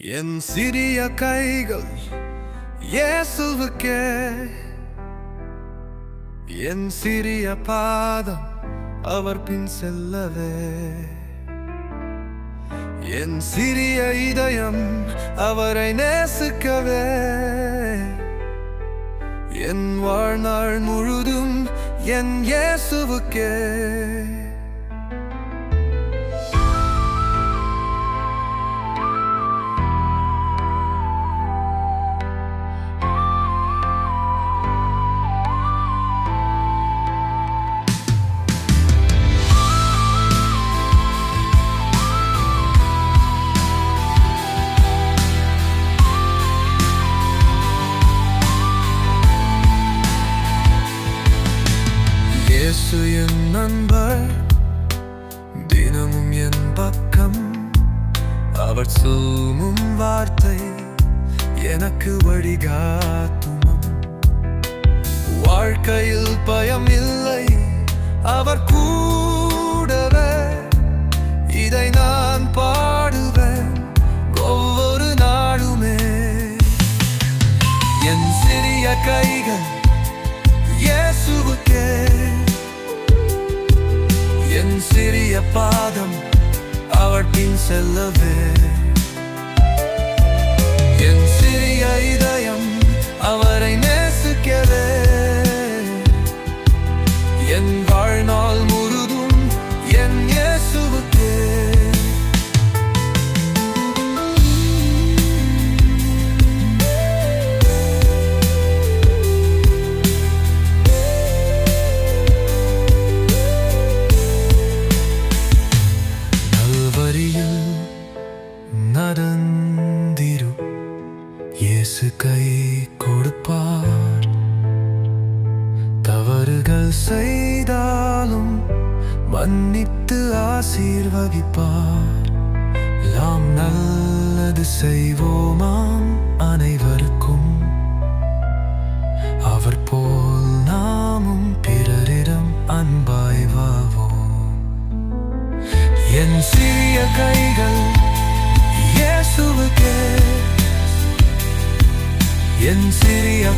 என் சிறிய கைகள் இயேசுவுக்கே. என் சிறிய பாதம் அவர் பின் செல்லவே. என் சிறிய இதயம் அவரை நேசிக்கவே. என் வாழ்நாள் முழுதும் என் இயேசுவுக்கே. இயேசு என் நண்பர் தினமும் என் பக்கம் அவர் சொல்லும் வார்த்தை எனக்கு வழிகாட்டும் வாழ்க்கையில் பயம் இல்லை அவர் கூடவே இதை நான் பாடுவேன் ஒவ்வொரு நாளுமே என் சிறிய கைகள் பாதம் அவற்றின் செல்லவே. என் சிறிய இதயம் நல்வரியில் நடந்திரு இயேசு கை கொடுப்பார் தவறுகள் செய்தாலும் மன்னித்து ஆசீர்வதிப்பார் நாம் நல்லது செய்வோமாம்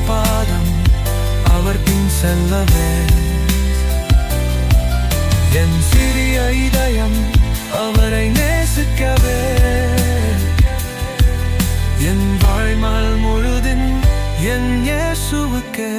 பாதம் அவர் பின் செல்லவே என் சிறிய இதயம் அவரை நேசிக்கவே. என் வாழ்நாள் முழுதின் என் இயேசுவுக்கே.